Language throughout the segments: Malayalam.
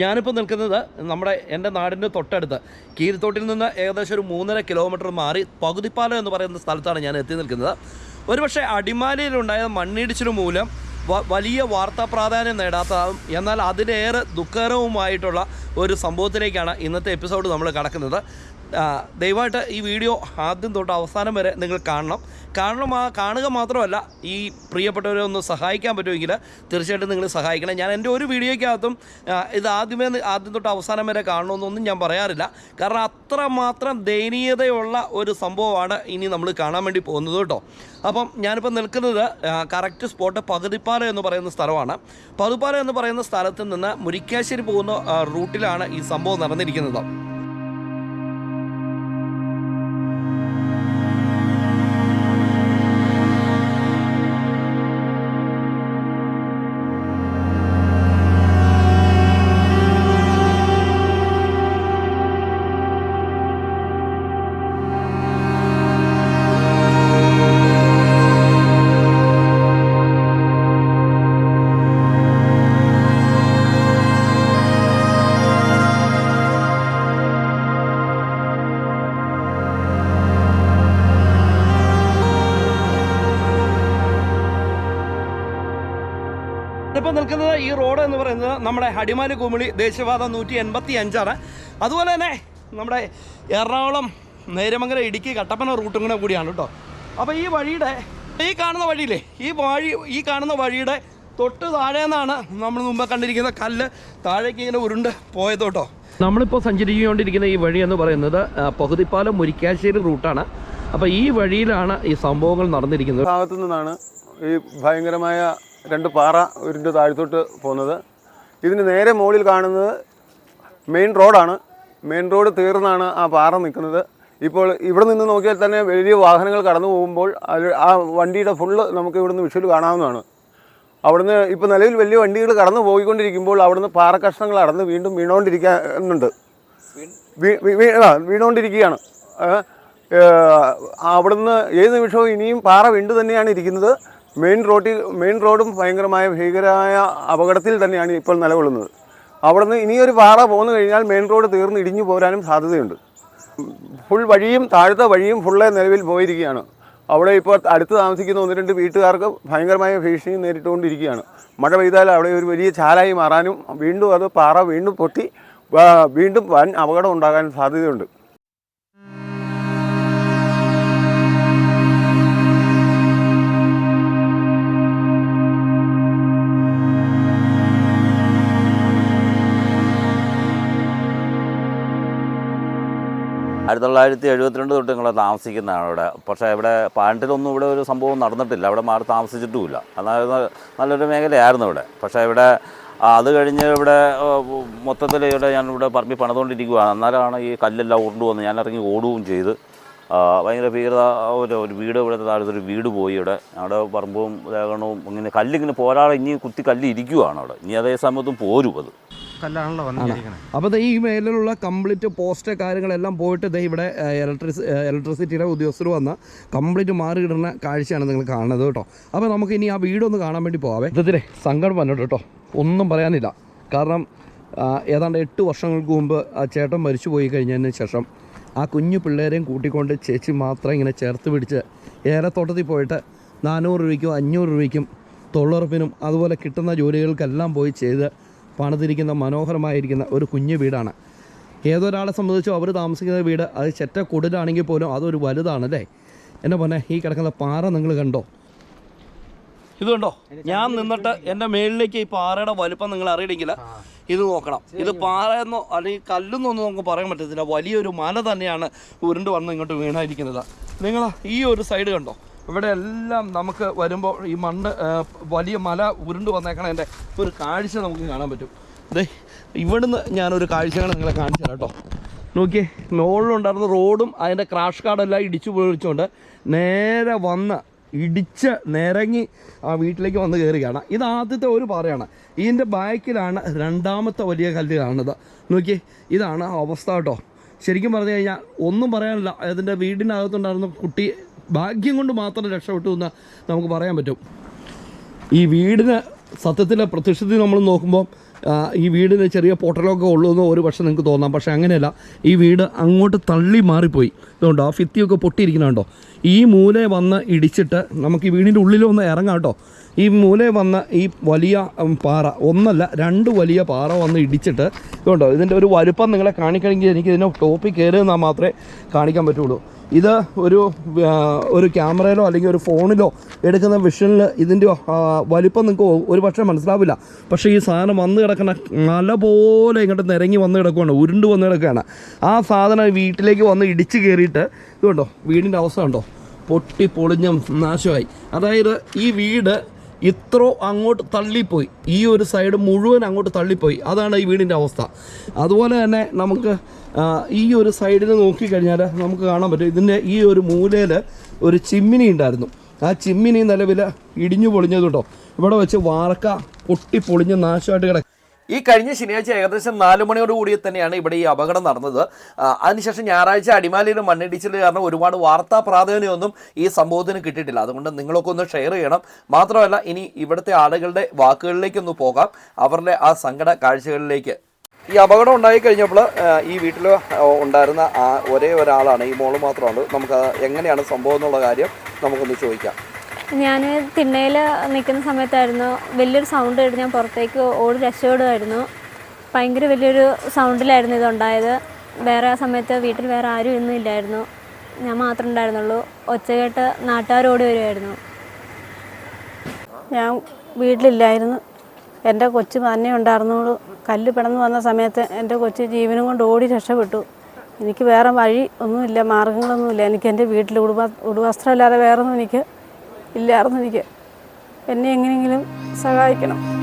ഞാനിപ്പോൾ നിൽക്കുന്നത് നമ്മുടെ എന്റെ നാടിന്റെ തൊട്ടടുത്ത്. കീരിത്തോട്ടിൽ നിന്ന് ഏകദേശം ഒരു മൂന്നര കിലോമീറ്റർ മാറി പകുതിപ്പാലം എന്ന് പറയുന്ന സ്ഥലത്താണ് ഞാൻ എത്തി നിൽക്കുന്നത്. ഒരുപക്ഷെ അടിമാലിയിലുണ്ടായ മണ്ണിടിച്ചിൽ മൂലം വലിയ വാർത്താ പ്രാധാന്യം നേടാത്തതാകും എന്നാൽ അതിലേറെ ദുഃഖകരവുമായിട്ടുള്ള ഒരു സംഭവത്തിലേക്കാണ് ഇന്നത്തെ എപ്പിസോഡ് നമ്മൾ കടക്കുന്നത്. ദയവായിട്ട് ഈ വീഡിയോ ആദ്യം തൊട്ട് അവസാനം വരെ നിങ്ങൾ കാണണം. കാരണം ആ കാണുക മാത്രമല്ല ഈ പ്രിയപ്പെട്ടവരെ ഒന്ന് സഹായിക്കാൻ പറ്റുമെങ്കിൽ തീർച്ചയായിട്ടും നിങ്ങൾ സഹായിക്കണം. ഞാൻ എന്റെ ഒരു വീഡിയോയ്ക്കകത്തും ഇത് ആദ്യമേ ആദ്യം തൊട്ട് അവസാനം വരെ കാണണമെന്നൊന്നും ഞാൻ പറയാറില്ല. കാരണം അത്രമാത്രം ദയനീയതയുള്ള ഒരു സംഭവമാണ് ഇനി നമ്മൾ കാണാൻ വേണ്ടി പോകുന്നത് കേട്ടോ. അപ്പം ഞാനിപ്പോൾ നിൽക്കുന്നത് കറക്റ്റ് സ്പോട്ട് പകുതിപ്പാല എന്ന് പറയുന്ന സ്ഥലമാണ്. പകുതിപ്പാല എന്ന് പറയുന്ന സ്ഥലത്ത് നിന്ന് മുരിക്കാശ്ശേരി പോകുന്ന റൂട്ടിലാണ് ഈ സംഭവം നടന്നിരിക്കുന്നത്. ഇപ്പോൾ നിൽക്കുന്നത് ഈ റോഡ് എന്ന് പറയുന്നത് നമ്മുടെ അടിമാലി കുമിളി ദേശീയപാത നൂറ്റി എൺപത്തി അഞ്ചാണ് അതുപോലെ തന്നെ നമ്മുടെ എറണാകുളം നേരമംഗലം ഇടുക്കി കട്ടപ്പന റൂട്ടും കൂടെ കൂടിയാണ് കേട്ടോ. അപ്പോൾ ഈ വഴിയുടെ ഈ കാണുന്ന വഴിയില്ലേ ഈ വഴി ഈ കാണുന്ന വഴിയുടെ തൊട്ട് താഴെ നിന്നാണ് നമ്മൾ മുമ്പ് കണ്ടിരിക്കുന്ന കല്ല്. താഴേക്ക് ഇങ്ങനെ ഉരുണ്ട് പോയത് കേട്ടോ. നമ്മളിപ്പോൾ സഞ്ചരിച്ചുകൊണ്ടിരിക്കുന്ന ഈ വഴി എന്ന് പറയുന്നത് പകുതിപ്പാലം മുരിക്കാശ്ശേരി റൂട്ടാണ്. അപ്പോൾ ഈ വഴിയിലാണ് ഈ സംഭവങ്ങൾ നടന്നിരിക്കുന്നത്. ഭാഗത്തു നിന്നാണ് ഈ ഭയങ്കരമായ രണ്ട് പാറ ഉരുണ്ട് താഴ്ത്തോട്ട് പോകുന്നത്. ഇതിന് നേരെ മുകളിൽ കാണുന്നത് മെയിൻ റോഡാണ്. മെയിൻ റോഡ് തീർന്നാണ് ആ പാറ നിൽക്കുന്നത്. ഇപ്പോൾ ഇവിടെ നിന്ന് നോക്കിയാൽ തന്നെ വലിയ വാഹനങ്ങൾ കടന്നു പോകുമ്പോൾ ആ വണ്ടിയുടെ ഫുള്ള് നമുക്ക് ഇവിടുന്ന് വിഷുവിൽ കാണാവുന്നതാണ്. അവിടുന്ന് ഇപ്പോൾ നിലവിൽ വലിയ വണ്ടികൾ കടന്നു പോയിക്കൊണ്ടിരിക്കുമ്പോൾ അവിടുന്ന് പാറക്കഷ്ണങ്ങൾ അടന്ന് വീണ്ടും വീണുകൊണ്ടിരിക്കുന്നുണ്ട് വീണുകൊണ്ടിരിക്കുകയാണ് അവിടുന്ന് ഏത് നിമിഷവും ഇനിയും പാറ വീണ്ടു തന്നെയാണ് ഇരിക്കുന്നത്. മെയിൻ റോഡിൽ മെയിൻ റോഡും ഭയങ്കരമായ ഭീകരമായ അപകടത്തിൽ തന്നെയാണ് ഇപ്പോൾ നിലകൊള്ളുന്നത്. അവിടുന്ന് ഇനിയൊരു പാറ പോന്നു കഴിഞ്ഞാൽ മെയിൻ റോഡ് തീർന്ന് ഇടിഞ്ഞു പോരാനും സാധ്യതയുണ്ട്. ഫുൾ വഴിയും താഴത്തെ വഴിയും ഫുള്ള് നിലവിൽ പോയിരിക്കുകയാണ്. അവിടെ ഇപ്പോൾ അടുത്ത് താമസിക്കുന്ന ഒന്ന് രണ്ട് വീട്ടുകാർക്ക് ഭയങ്കരമായ ഭീഷണി നേരിട്ടുകൊണ്ടിരിക്കുകയാണ്. മഴ പെയ്താൽ അവിടെ ഒരു വലിയ ചാലായി മാറാനും വീണ്ടും അത് പാറ വീണ്ടും പൊട്ടി വീണ്ടും വൻ അപകടം ഉണ്ടാകാനും സാധ്യതയുണ്ട്. ആയിരത്തി തൊള്ളായിരത്തി എഴുപത്തിരണ്ട് തൊട്ട് നിങ്ങളെ താമസിക്കുന്നതാണ് ഇവിടെ പക്ഷേ ഇവിടെ പാണ്ടിലൊന്നും ഇവിടെ ഒരു സംഭവം നടന്നിട്ടില്ല. അവിടെ മാറി താമസിച്ചിട്ടുമില്ല. അതായത് നല്ലൊരു മേഖലയായിരുന്നു ഇവിടെ. പക്ഷേ ഇവിടെ അത് കഴിഞ്ഞ് ഇവിടെ മൊത്തത്തിൽ ഇവിടെ ഞാൻ ഇവിടെ പറമ്പി പണിതുകൊണ്ടിരിക്കുകയാണ് അന്നേരമാണ് ഈ കല്ലെല്ലാം ഉരുണ്ടു വന്ന് ഞാൻ ഇറങ്ങി ഓടുകയും ചെയ്ത്. ഭയങ്കര ഭീകരത ഒരു ഒരു വീട് ഇവിടെ താഴത്തെ ഒരു വീട് പോയി ഇവിടെ. അവിടെ പറമ്പും ലേഖനവും ഇങ്ങനെ കല്ലിങ്ങനെ പോരാതെ ഇനി കുത്തി കല്ല് ഇരിക്കുകയാണ് അവിടെ. ഇനി അതേ സമയത്തും പോരും അത്. കല്ലാണല്ലോ വന്നിരിക്കണേ. അപ്പോൾ ഈ മേലിലുള്ള കംപ്ലീറ്റ് പോസ്റ്റ് കാര്യങ്ങളെല്ലാം പോയിട്ട് ദേ ഇവിടെ ഇലക്ട്രിസി ഇലക്ട്രിസിറ്റിയുടെ ഉദ്യോഗസ്ഥർ വന്ന കംപ്ലീറ്റ് മാറിയിടുന്ന കാഴ്ചയാണ് നിങ്ങൾ കാണുന്നത് കേട്ടോ. അപ്പോൾ നമുക്ക് ഇനി ആ വീടൊന്ന് കാണാൻ വേണ്ടി പോവാവേ. ഇതിലെ സങ്കടം വന്നിട്ട് കേട്ടോ. ഒന്നും പറയാനില്ല. കാരണം ഏതാണ്ട് എട്ട് വർഷങ്ങൾക്ക് മുമ്പ് ആ ചേട്ടൻ മരിച്ചു പോയി കഴിഞ്ഞതിന് ശേഷം ആ കുഞ്ഞു പിള്ളേരെയും കൂട്ടിക്കൊണ്ട് ചേച്ചി മാത്രം ഇങ്ങനെ ചേർത്ത് പിടിച്ച് ഏലത്തോട്ടത്തിൽ പോയിട്ട് നാനൂറ് രൂപയ്ക്കും അഞ്ഞൂറ് രൂപയ്ക്കും തൊഴിലുറപ്പിനും അതുപോലെ കിട്ടുന്ന ജോലികൾക്കെല്ലാം പോയി ചെയ്ത് പണിതിരിക്കുന്ന മനോഹരമായിരിക്കുന്ന ഒരു കുഞ്ഞു വീടാണ്. ഏതൊരാളെ സംബന്ധിച്ചോ അവർ താമസിക്കുന്ന വീട് അത് ചെറ്റ കുടിലാണെങ്കിൽ പോലും അതൊരു വലുതാണ് അല്ലേ എന്നെ പറഞ്ഞ ഈ കിടക്കുന്ന പാറ നിങ്ങൾ കണ്ടോ? ഇത് കണ്ടോ? ഞാൻ നിന്നിട്ട് എന്റെ മേളിലേക്ക് ഈ പാറയുടെ വലുപ്പം നിങ്ങൾ അറിയണമെങ്കിൽ ഇത് നോക്കണം. ഇത് പാറയെന്നോ അല്ലെങ്കിൽ കല്ലെന്നോ ഒന്നും നമുക്ക് പറയാൻ പറ്റത്തില്ല. വലിയൊരു മല തന്നെയാണ് ഉരുണ്ട് വന്ന് ഇങ്ങോട്ട് വീണായിരിക്കുന്നത്. നിങ്ങൾ ഈ ഒരു സൈഡ് കണ്ടോ? ഇവിടെ എല്ലാം നമുക്ക് വരുമ്പോൾ ഈ മണ്ണ് വലിയ മല ഉരുണ്ട് വന്നേക്കണതിന്റെ ഒരു കാഴ്ച നമുക്ക് കാണാൻ പറ്റും. അതെ ഇവിടുന്ന് ഞാനൊരു കാഴ്ചകൾ നിങ്ങളെ കാണിച്ചു കേട്ടോ. നോക്കിയേ മുകളിലുണ്ടായിരുന്ന റോഡും അതിന്റെ ക്രാഷ് കാർഡെല്ലാം ഇടിച്ചു പൊളിച്ചുകൊണ്ട് നേരെ വന്ന് ഇടിച്ച് നിരങ്ങി ആ വീട്ടിലേക്ക് വന്ന് കയറുകയാണ് ഇത് ആദ്യത്തെ ഒരു പാറയാണ്. ഇതിന്റെ ബാക്കിലാണ് രണ്ടാമത്തെ വലിയ കല്ല് കാണുന്നത്. നോക്കിയേ ഇതാണ് അവസ്ഥ കേട്ടോ. ശരിക്കും പറഞ്ഞു കഴിഞ്ഞാൽ ഒന്നും പറയാനില്ല. അതിന്റെ വീടിനകത്തുണ്ടായിരുന്ന കുട്ടി ഭാഗ്യം കൊണ്ട് മാത്രം രക്ഷപ്പെട്ടു എന്ന് നമുക്ക് പറയാൻ പറ്റും. ഈ വീടിന് സത്യത്തിൽ പ്രത്യക്ഷത്തിൽ നമ്മൾ നോക്കുമ്പോൾ ഈ വീടിന് ചെറിയ പൊട്ടലൊക്കെ ഉള്ളൂ എന്ന് ഒരു പക്ഷേ നിങ്ങൾക്ക് തോന്നാം. പക്ഷേ അങ്ങനെയല്ല ഈ വീട് അങ്ങോട്ട് തള്ളി മാറിപ്പോയി. ഇതുകൊണ്ടോ ആ ഫിത്തിയൊക്കെ പൊട്ടിയിരിക്കുന്നുണ്ടോ? ഈ മൂല വന്ന് ഇടിച്ചിട്ട് നമുക്ക് ഈ വീടിന്റെ ഉള്ളിൽ ഒന്ന് ഇറങ്ങാം കേട്ടോ. ഈ മൂല വന്ന ഈ വലിയ പാറ ഒന്നല്ല രണ്ട് വലിയ പാറ വന്ന് ഇടിച്ചിട്ട് ഇതുണ്ടോ? ഇതിന്റെ ഒരു വലുപ്പം നിങ്ങളെ കാണിക്കണമെങ്കിൽ എനിക്ക് ഇതിന്റെ ടോപ്പിൽ കയറുന്നാൽ മാത്രമേ കാണിക്കാൻ പറ്റുള്ളൂ. ഇത് ഒരു ഒരു ക്യാമറയിലോ അല്ലെങ്കിൽ ഒരു ഫോണിലോ എടുക്കുന്ന വിഷനിൽ ഇതിന്റെ വലിപ്പം നിങ്ങൾക്ക് ഒരു പക്ഷേ മനസ്സിലാവില്ല. പക്ഷേ ഈ സാധനം വന്ന് കിടക്കുന്ന നല്ല പോലെ ഇങ്ങോട്ട് നിരങ്ങി വന്ന് കിടക്കുകയാണ് ഉരുണ്ട് വന്ന് കിടക്കുകയാണ്. ആ സാധനം വീട്ടിലേക്ക് വന്ന് ഇടിച്ച് കയറിയിട്ട് ഇതുണ്ടോ? വീടിന്റെ അവസ്ഥ ഉണ്ടോ പൊട്ടി പൊളിഞ്ഞും നാശമായി. അതായത് ഈ വീട് ഇത്ര അങ്ങോട്ട് തള്ളിപ്പോയി. ഈ ഒരു സൈഡ് മുഴുവൻ അങ്ങോട്ട് തള്ളിപ്പോയി. അതാണ് ഈ വീടിന്റെ അവസ്ഥ. അതുപോലെ തന്നെ നമുക്ക് ഈ ഒരു സൈഡിൽ നോക്കിക്കഴിഞ്ഞാൽ നമുക്ക് കാണാൻ പറ്റും. ഇതിന്റെ ഈ ഒരു മൂലയിൽ ഒരു ചിമ്മിനി ഉണ്ടായിരുന്നു. ആ ചിമ്മിനി നിലവിൽ ഇടിഞ്ഞു പൊളിഞ്ഞത് കേട്ടോ ഇവിടെ വെച്ച് വാർക്ക പൊട്ടി പൊളിഞ്ഞ് നാശമായിട്ട് കിടക്കും ഈ കഴിഞ്ഞ ശനിയാഴ്ച ഏകദേശം നാല് മണിയോട് കൂടി തന്നെയാണ് ഇവിടെ ഈ അപകടം നടന്നത്. അതിനുശേഷം ഞായറാഴ്ച അടിമാലിയിൽ മണ്ണിടിച്ചിൽ കാരണം ഒരുപാട് വാർത്താ പ്രാധാന്യമൊന്നും ഈ സംഭവത്തിന് കിട്ടിയിട്ടില്ല. അതുകൊണ്ട് നിങ്ങളൊക്കെ ഒന്ന് ഷെയർ ചെയ്യണം. മാത്രമല്ല ഇനി ഇവിടുത്തെ ആളുകളുടെ വാക്കുകളിലേക്കൊന്ന് പോകാം. അവരുടെ ആ സങ്കട കാഴ്ചകളിലേക്ക്. ഈ അപകടം ഉണ്ടായി കഴിഞ്ഞപ്പോൾ ഈ വീട്ടിൽ ഉണ്ടായിരുന്ന ആ ഒരേ ഒരാളാണ് ഈ മോൾ മാത്രമാണ്. നമുക്ക് എങ്ങനെയാണ് സംഭവം എന്നുള്ള കാര്യം നമുക്കൊന്ന് ചോദിക്കാം. ഞാൻ തിണ്ണയിൽ നിൽക്കുന്ന സമയത്തായിരുന്നു വലിയൊരു സൗണ്ട് കേട്ട് ഞാൻ പുറത്തേക്ക് ഓടി രക്ഷപ്പെടുമായിരുന്നു ഭയങ്കര വലിയൊരു സൗണ്ടിലായിരുന്നു ഇതുണ്ടായത്. വേറെ ആ സമയത്ത് വീട്ടിൽ വേറെ ആരും ഒന്നും ഇല്ലായിരുന്നു. ഞാൻ മാത്രമേ ഉണ്ടായിരുന്നുള്ളൂ. ഒച്ച കേട്ട് നാട്ടുകാർ ഓടി വരുമായിരുന്നു ഞാൻ വീട്ടിലില്ലായിരുന്നു. എന്റെ കൊച്ചു തന്നെ ഉണ്ടായിരുന്നുള്ളൂ കല്ല് പിടന്ന് വന്ന സമയത്ത് എന്റെ കൊച്ചു ജീവനും കൊണ്ട് ഓടി രക്ഷപ്പെട്ടു. എനിക്ക് വേറെ വഴി ഒന്നുമില്ല മാർഗങ്ങളൊന്നുമില്ല. എനിക്ക് എന്റെ വീട്ടിൽ ഉടുവ ഉടുവസ്ത്രമില്ലാതെ വേറൊന്നും എനിക്ക് ഇല്ലായിരുന്നു എനിക്ക് എന്നെ എങ്ങനെയെങ്കിലും സഹായിക്കണം.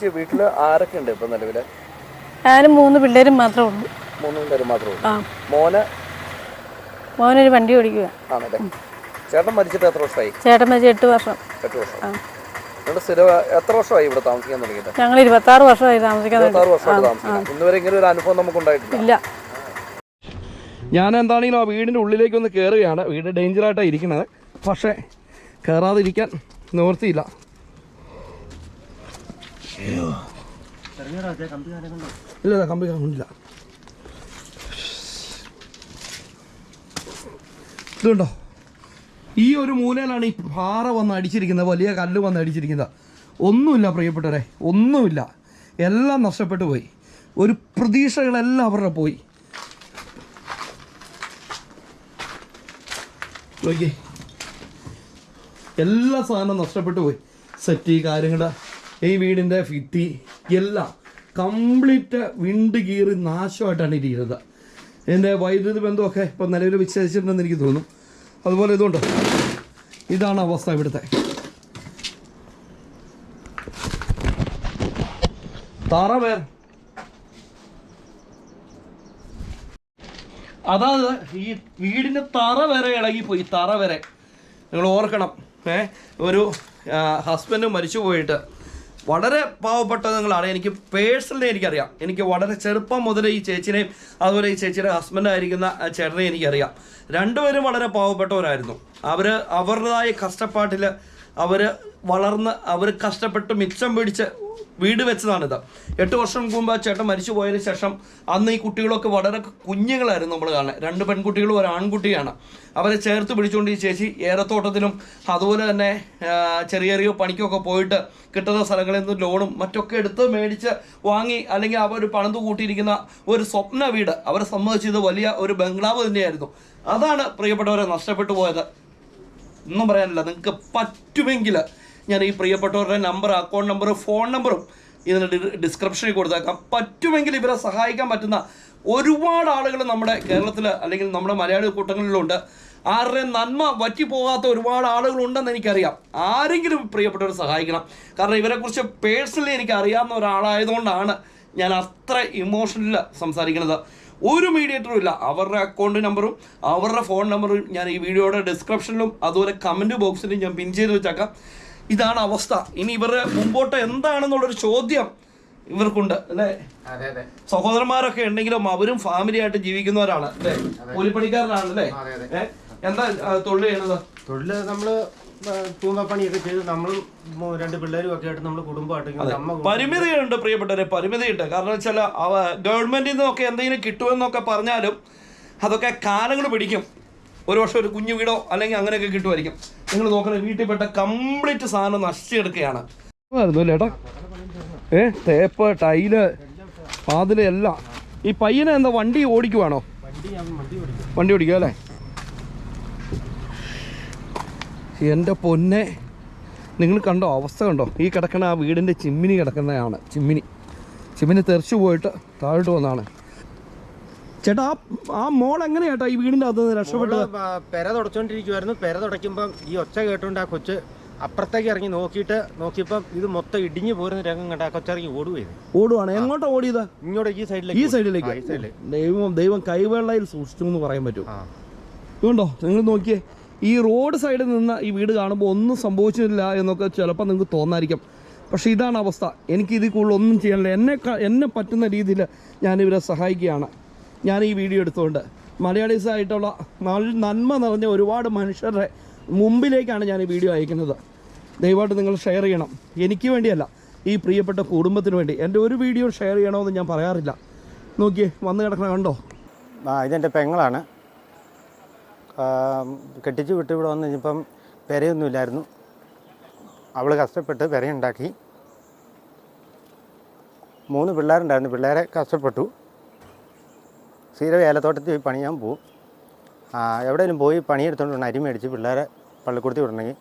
ചേച്ചി വീട്ടിൽ ആരൊക്കെ ഉണ്ട് ഇപ്പൊ നിലവിൽ? ഞാനും മൂന്ന് പിള്ളേരും മാത്രമേ ഉള്ളൂ. മൂന്ന് പിള്ളേരും മാത്രമേ ഉള്ളൂ. മോന്? മോനൊരു വണ്ടി ഓടിക്കുക ആണല്ലേ? ചേട്ടൻ മരിച്ചിട്ട് എത്ര വർഷമായി? ചേട്ടൻ വെച്ച് എട്ട് വർഷം. എട്ട് വർഷം. എത്ര വർഷമായി ഇവിടെ താമസിക്കാൻ തുടങ്ങിയിട്ട്? ഞങ്ങൾ ഇരുപത്താറ് വർഷമായി താമസിക്കാൻ വർഷമായിട്ട് ഇന്നുവരെ ഇങ്ങനെ ഒരു അനുഭവം നമുക്ക് ഉണ്ടായിട്ടില്ല. ഞാൻ എന്താണെങ്കിലും ആ വീടിന്റെ ഉള്ളിലേക്ക് ഒന്ന് കയറുകയാണ് വീട് ഡേഞ്ചർ ഡേഞ്ചറായിട്ടാണ് ഇരിക്കുന്നത്. പക്ഷേ കയറാതിരിക്കാൻ നിവൃത്തിയില്ല. ഇല്ല കമ്പി കാണില്ല ഇതുണ്ടോ? ഈ ഒരു മൂലയിലാണ് ഈ പാറ വന്ന് അടിച്ചിരിക്കുന്നത് വലിയ കല്ല് വന്ന് അടിച്ചിരിക്കുന്നത്. ഒന്നുമില്ല പ്രിയപ്പെട്ടവരെ ഒന്നുമില്ല. എല്ലാം നഷ്ടപ്പെട്ടു പോയി. ഒരു പ്രതീക്ഷകളെല്ലാം അവരുടെ പോയി. എല്ലാ സാധനവും നഷ്ടപ്പെട്ടു പോയി. സെറ്റ് കാര്യങ്ങൾ ഈ വീടിന്റെ ഭിത്തി എല്ലാം കംപ്ലീറ്റ് വിണ്ട് കീറി നാശമായിട്ടാണ് ഇരിക്കുന്നത്. എന്റെ വൈദ്യുതി ബന്ധമൊക്കെ ഇപ്പം നിലവിൽ വിച്ഛേദിച്ചിട്ടുണ്ടെന്ന് എനിക്ക് തോന്നും. അതുപോലെ ഇതുണ്ട്. ഇതാണ് അവസ്ഥ ഇവിടുത്തെ. തറ വേർ അതായത് ഈ വീടിന്റെ തറ വരെ ഇളകിപ്പോയി തറ വരെ. നിങ്ങൾ ഓർക്കണം ഏ? ഒരു ഹസ്ബൻഡ് മരിച്ചു പോയിട്ട് വളരെ പാവപ്പെട്ട നിങ്ങളാണ്. എനിക്ക് പേഴ്സണലി എനിക്കറിയാം. എനിക്ക് വളരെ ചെറുപ്പം മുതൽ ഈ ചേച്ചിനെയും അതുപോലെ ഈ ചേച്ചിയുടെ ഹസ്ബൻഡായിരിക്കുന്ന ചേട്ടനെ എനിക്കറിയാം. രണ്ടുപേരും വളരെ പാവപ്പെട്ടവരായിരുന്നു. അവർ അവരുടേതായ കഷ്ടപ്പാട്ടിൽ അവർ വളർന്ന് അവർ കഷ്ടപ്പെട്ട് മിച്ചം പിടിച്ച് വീട് വെച്ചതാണിത്. എട്ട് വർഷം മുമ്പ് ചേട്ടൻ മരിച്ചു പോയതിന് ശേഷം അന്ന് ഈ കുട്ടികളൊക്കെ വളരെ കുഞ്ഞുങ്ങളായിരുന്നു നമ്മൾ കാണുന്നത് രണ്ട് പെൺകുട്ടികളും ഒരു ആൺകുട്ടിയാണ്. അവരെ ചേർത്ത് പിടിച്ചുകൊണ്ട് ഈ ചേച്ചി ഏറത്തോട്ടത്തിലും അതുപോലെ തന്നെ ചെറിയ ചെറിയ പണിക്കൊക്കെ പോയിട്ട് കിട്ടുന്ന സ്ഥലങ്ങളിൽ നിന്ന് ലോണും മറ്റൊക്കെ എടുത്ത് മേടിച്ച് വാങ്ങി അല്ലെങ്കിൽ അവർ പണിത് കൂട്ടിയിരിക്കുന്ന ഒരു സ്വപ്ന വീട് അവരെ സംബന്ധിച്ചത് വലിയ ഒരു ബംഗ്ലാവ് തന്നെയായിരുന്നു. അതാണ് പ്രിയപ്പെട്ടവരെ നഷ്ടപ്പെട്ടു പോയത്. ഒന്നും പറയാനില്ല. നിങ്ങൾക്ക് പറ്റുമെങ്കിൽ ഞാൻ ഈ പ്രിയപ്പെട്ടവരുടെ നമ്പർ അക്കൗണ്ട് നമ്പർ ഫോൺ നമ്പറും ഇതിന് ഡിസ്ക്രിപ്ഷനിൽ കൊടുത്തേക്കാം. പറ്റുമെങ്കിൽ ഇവരെ സഹായിക്കാൻ പറ്റുന്ന ഒരുപാട് ആളുകൾ നമ്മുടെ കേരളത്തിൽ അല്ലെങ്കിൽ നമ്മുടെ മലയാളി കൂട്ടങ്ങളിലുണ്ട്. ആരുടെ നന്മ വറ്റിപ്പോകാത്ത ഒരുപാട് ആളുകളുണ്ടെന്ന് എനിക്കറിയാം. ആരെങ്കിലും പ്രിയപ്പെട്ടവർ സഹായിക്കണം. കാരണം ഇവരെക്കുറിച്ച് പേഴ്സണലി എനിക്ക് അറിയാവുന്ന ഒരാളായതുകൊണ്ടാണ് ഞാൻ അത്ര ഇമോഷണലിൽ സംസാരിക്കുന്നത്. ഒരു മീഡിയേറ്ററും ഇല്ല. അവരുടെ അക്കൗണ്ട് നമ്പറും അവരുടെ ഫോൺ നമ്പറും ഞാൻ ഈ വീഡിയോയുടെ ഡിസ്ക്രിപ്ഷനിലും അതുപോലെ കമന്റ് ബോക്സിലും ഞാൻ പിൻ ചെയ്ത് വെച്ചേക്കാം. ഇതാണ് അവസ്ഥ. ഇനി ഇവരുടെ മുമ്പോട്ട് എന്താണെന്നുള്ളൊരു ചോദ്യം ഇവർക്കുണ്ട് അല്ലേ? സഹോദരന്മാരൊക്കെ ഉണ്ടെങ്കിലും അവരും ഫാമിലി ആയിട്ട് ജീവിക്കുന്നവരാണ് അല്ലേ? കൂലിപ്പണിക്കാരനാണ് അല്ലേ? എന്താ തൊഴിൽ ചെയ്യണത്? തൊഴിൽ നമ്മൾ തൂമ്പപ്പണിയൊക്കെ ചെയ്ത് നമ്മളും മൂ- രണ്ട് പിള്ളേരും ഒക്കെ ആയിട്ട് നമ്മൾ കുടുംബമായിട്ട് ഇങ്ങനെ അമ്മ കുടുംബം- പരിമിതിയുണ്ട് പ്രിയപ്പെട്ടവരെ പരിമിതിയുണ്ട്. കാരണം വെച്ചാൽ അവ ഗവൺമെന്റിൽ നിന്നൊക്കെ എന്തെങ്കിലും കിട്ടുമെന്നൊക്കെ പറഞ്ഞാലും അതൊക്കെ കാലങ്ങൾ പിടിക്കും. ഒരു വർഷം ഒരു കുഞ്ഞു വീടോ അല്ലെങ്കിൽ അങ്ങനെയൊക്കെ കിട്ടുമായിരിക്കും. നിങ്ങൾ നോക്കണേ വീട്ടിൽപ്പെട്ട കംപ്ലീറ്റ് സാധനം നശിച്ചെടുക്കുകയാണ്. ചേട്ടാ ഏ തേപ്പ് ടൈൽ പാതിലെല്ലാം ഈ പയ്യനെ എന്താ വണ്ടി ഓടിക്കുവാണോ? വണ്ടി ഓടിക്കുക അല്ലേ? എന്റെ പൊന്നെ. നിങ്ങൾ കണ്ടോ? അവസ്ഥ കണ്ടോ? ഈ കിടക്കുന്ന ആ വീടിന്റെ ചിമ്മിനി കിടക്കുന്നതാണ്. ചിമ്മിനി. ചിമ്മിനി തെറിച്ചു പോയിട്ട് താഴോട്ട് വന്നാണ്. ചേട്ടാ ആ മോൾ എങ്ങനെയാ ചേട്ടാ ഈ വീടിന്റെ അകത്ത് രക്ഷപ്പെട്ടു പെര തുടച്ചോണ്ടിരിക്കുവായിരുന്നു. പെര തുടയ്ക്കുമ്പം ഈ ഒച്ച കേട്ടോണ്ട് ആ കൊച്ച് അപ്പുറത്തേക്ക് ഇറങ്ങി നോക്കിയിട്ട് നോക്കിയപ്പം ഇത് മൊത്തം ഇടിഞ്ഞു പോരുന്ന രംഗം കണ്ട ആ കൊച്ചിറങ്ങി ഓടുകയായിരുന്നു ഓടുവാണ്. എങ്ങോട്ടാ ഓടിയത്? ഇങ്ങോട്ട് ഈ സൈഡിലേക്ക് ഈ സൈഡിലേക്ക്. ദൈവം ദൈവം കൈവെള്ളയിൽ സൂക്ഷിച്ചു എന്ന് പറയാൻ പറ്റും. ഇതുണ്ടോ? നിങ്ങൾ നോക്കിയേ. ഈ റോഡ് സൈഡിൽ നിന്ന് ഈ വീട് കാണുമ്പോൾ ഒന്നും സംഭവിച്ചില്ല എന്നൊക്കെ ചിലപ്പോൾ നിങ്ങൾക്ക് തോന്നായിരിക്കും. പക്ഷേ ഇതാണ് അവസ്ഥ. എനിക്ക് ഇതിൽ കൂടുതൽ ഒന്നും ചെയ്യാനില്ല. എന്നെ എന്നെ പറ്റുന്ന രീതിയിൽ ഞാനിവരെ സഹായിക്കുകയാണ്. ഞാൻ ഈ വീഡിയോ എടുത്തുകൊണ്ട് മലയാളീസായിട്ടുള്ള നന്മ നിറഞ്ഞ ഒരുപാട് മനുഷ്യരുടെ മുമ്പിലേക്കാണ് ഞാൻ ഈ വീഡിയോ അയക്കുന്നത്. ദയവായിട്ട് നിങ്ങൾ ഷെയർ ചെയ്യണം. എനിക്ക് വേണ്ടിയല്ല ഈ പ്രിയപ്പെട്ട കുടുംബത്തിന് വേണ്ടി. എന്റെ ഒരു വീഡിയോ ഷെയർ ചെയ്യണമെന്ന് ഞാൻ പറയാറില്ല. നോക്കിയേ വന്ന് കിടക്കണ കണ്ടോ? ആ ഇതെന്റെ പെങ്ങളാണ്. കെട്ടിച്ച് വിട്ട് ഇവിടെ വന്ന് കഴിഞ്ഞപ്പം പെരയൊന്നുമില്ലായിരുന്നു. അവൾ കഷ്ടപ്പെട്ട് പെരയുണ്ടാക്കി. മൂന്ന് പിള്ളേരുണ്ടായിരുന്നു. പിള്ളേരെ കഷ്ടപ്പെട്ടു. സ്ഥിര വേലത്തോട്ടത്തിൽ പോയി പണിയാൻ പോവും. എവിടെയെങ്കിലും പോയി പണിയെടുത്തോണ്ട് വരണം അരി മേടിച്ച് പിള്ളേരെ പള്ളിക്കൂടത്തിൽ വിടണമെങ്കിൽ.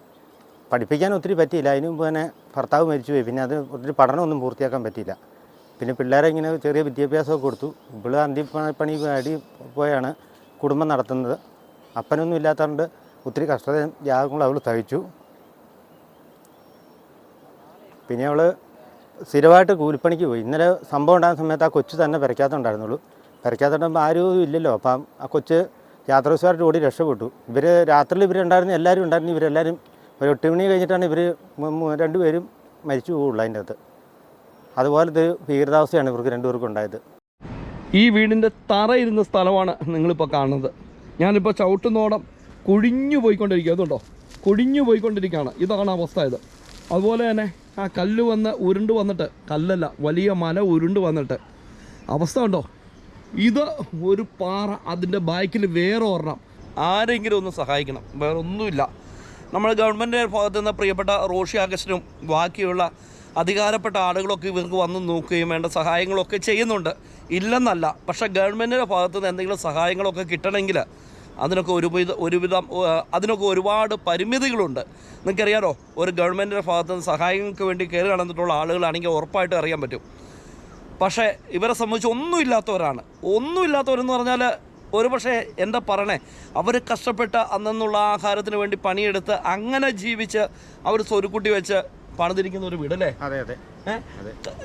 പഠിപ്പിക്കാൻ ഒത്തിരി പറ്റിയില്ല. അതിന് മുമ്പ് തന്നെ ഭർത്താവ് മരിച്ചു പോയി. പിന്നെ അത് ഒത്തിരി പഠനമൊന്നും പൂർത്തിയാക്കാൻ പറ്റിയില്ല. പിന്നെ പിള്ളേരെ ഇങ്ങനെ ചെറിയ വിദ്യാഭ്യാസമൊക്കെ കൊടുത്തു. ഇപ്പോൾ അന്തി പണി അടി പോയാണ് കുടുംബം നടത്തുന്നത്. അപ്പനൊന്നും ഇല്ലാത്തതുകൊണ്ട് ഒത്തിരി കഷ്ടത യാഗങ്ങൾ അവൾ സഹിച്ചു. പിന്നെ അവൾ സ്ഥിരമായിട്ട് കൂലിപ്പണിക്ക് പോയി. ഇന്നലെ സംഭവം ഉണ്ടാകുന്ന സമയത്ത് ആ കൊച്ചു തന്നെ പെരക്കാത്തുണ്ടായിരുന്നുള്ളൂ പെരക്കാത്തുണ്ടാകുമ്പോൾ ആരും ഇല്ലല്ലോ. അപ്പം ആ കൊച്ച് യാത്രാസുകാരുടെ ഓടി രക്ഷപ്പെട്ടു. ഇവർ രാത്രിയിൽ ഇവരുണ്ടായിരുന്നു എല്ലാവരും ഉണ്ടായിരുന്നു. ഇവരെല്ലാവരും ഒരു എട്ട് മണി കഴിഞ്ഞിട്ടാണ് ഇവർ രണ്ടുപേരും മരിച്ചു പോകുള്ളൂ അതിന്റെ അകത്ത്. അതുപോലത്തെ ഭീകരതാവസ്ഥയാണ് ഇവർക്ക് രണ്ടുപേർക്കും ഉണ്ടായത്. ഈ വീടിന്റെ തറയിരുന്ന സ്ഥലമാണ് നിങ്ങളിപ്പോൾ കാണുന്നത്. ഞാനിപ്പോൾ ചവിട്ടുന്നോടം കുഴിഞ്ഞു പോയിക്കൊണ്ടിരിക്കുക അതുണ്ടോ? കുഴിഞ്ഞു പോയിക്കൊണ്ടിരിക്കുകയാണ്. ഇതാണ് അവസ്ഥ ഇത്. അതുപോലെ തന്നെ ആ കല്ല് വന്ന് ഉരുണ്ട് വന്നിട്ട് കല്ലല്ല വലിയ മല ഉരുണ്ട് വന്നിട്ട്. അവസ്ഥ ഉണ്ടോ? ഇത് ഒരു പാറ അതിന്റെ ബാക്കിൽ വേറെ ഒരെണ്ണം ആരെങ്കിലും ഒന്ന് സഹായിക്കണം. വേറെ ഒന്നുമില്ല നമ്മൾ ഗവൺമെന്റിന്റെ ഭാഗത്ത് നിന്ന് പ്രിയപ്പെട്ട റോഷി ആഗസ്റ്റിനും ബാക്കിയുള്ള അധികാരപ്പെട്ട ആളുകളൊക്കെ ഇവർക്ക് വന്ന് നോക്കുകയും വേണ്ട സഹായങ്ങളൊക്കെ ചെയ്യുന്നുണ്ട്. ഇല്ലെന്നല്ല. പക്ഷേ ഗവൺമെന്റിന്റെ ഭാഗത്തു നിന്ന് എന്തെങ്കിലും സഹായങ്ങളൊക്കെ കിട്ടണമെങ്കിൽ അതിനൊക്കെ ഒരുവിധ ഒരുവിധം അതിനൊക്കെ ഒരുപാട് പരിമിതികളുണ്ട്. നിങ്ങൾക്കറിയാലോ ഒരു ഗവൺമെന്റിന്റെ ഭാഗത്തു നിന്ന് സഹായങ്ങൾക്ക് വേണ്ടി കയറി നടന്നിട്ടുള്ള ആളുകളാണെങ്കിൽ ഉറപ്പായിട്ടും അറിയാൻ പറ്റും. പക്ഷേ ഇവരെ സംബന്ധിച്ച് ഒന്നുമില്ലാത്തവരാണ്. ഒന്നുമില്ലാത്തവരെന്ന് പറഞ്ഞാൽ ഒരു പക്ഷേ എന്താ പറയണേ അവർ കഷ്ടപ്പെട്ട് അന്നുള്ള ആഹാരത്തിന് വേണ്ടി പണിയെടുത്ത് അങ്ങനെ ജീവിച്ച് അവർ സ്വരുക്കുട്ടി വെച്ച് പണിതിരിക്കുന്ന ഒരു വീടല്ലേ? അതെ അതെ?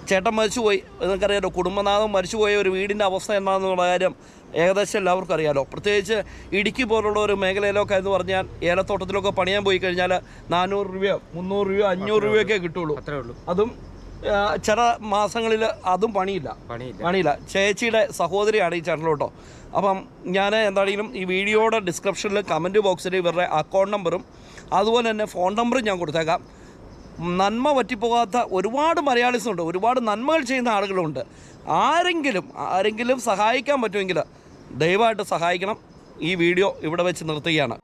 ചേട്ടൻ മരിച്ചുപോയി. നിങ്ങൾക്കറിയാലോ കുടുംബനാഥം മരിച്ചുപോയ ഒരു വീടിന്റെ അവസ്ഥ എന്താണെന്നുള്ള കാര്യം ഏകദേശം എല്ലാവർക്കും അറിയാലോ. പ്രത്യേകിച്ച് ഇടുക്കി പോലുള്ള ഒരു മേഖലയിലൊക്കെ എന്ന് പറഞ്ഞാൽ ഏലത്തോട്ടത്തിലൊക്കെ പണിയാൻ പോയി കഴിഞ്ഞാൽ നാനൂറ് രൂപയോ മുന്നൂറ് രൂപയോ അഞ്ഞൂറ് രൂപയൊക്കെ കിട്ടുള്ളൂ. അത്രേ ഉള്ളൂ. അതും ചില മാസങ്ങളിൽ അതും പണിയില്ല. പണിയില്ല. പണിയില്ല. ചേച്ചിയുടെ സഹോദരിയാണ് ഈ ചാനൽ കേട്ടോ അപ്പം ഞാൻ എന്താണെങ്കിലും ഈ വീഡിയോയുടെ ഡിസ്ക്രിപ്ഷനിൽ കമന്റ് ബോക്സിൽ ഇവരുടെ അക്കൗണ്ട് നമ്പറും അതുപോലെ തന്നെ ഫോൺ നമ്പറും ഞാൻ കൊടുത്തേക്കാം. നന്മ പറ്റിപ്പോകാത്ത ഒരുപാട് മലയാളീസുണ്ട്. ഒരുപാട് നന്മകൾ ചെയ്യുന്ന ആളുകളുണ്ട്. ആരെങ്കിലും ആരെങ്കിലും സഹായിക്കാൻ പറ്റുമെങ്കിൽ ദയവായിട്ട് സഹായിക്കണം. ഈ വീഡിയോ ഇവിടെ വെച്ച് നിർത്തുകയാണ്.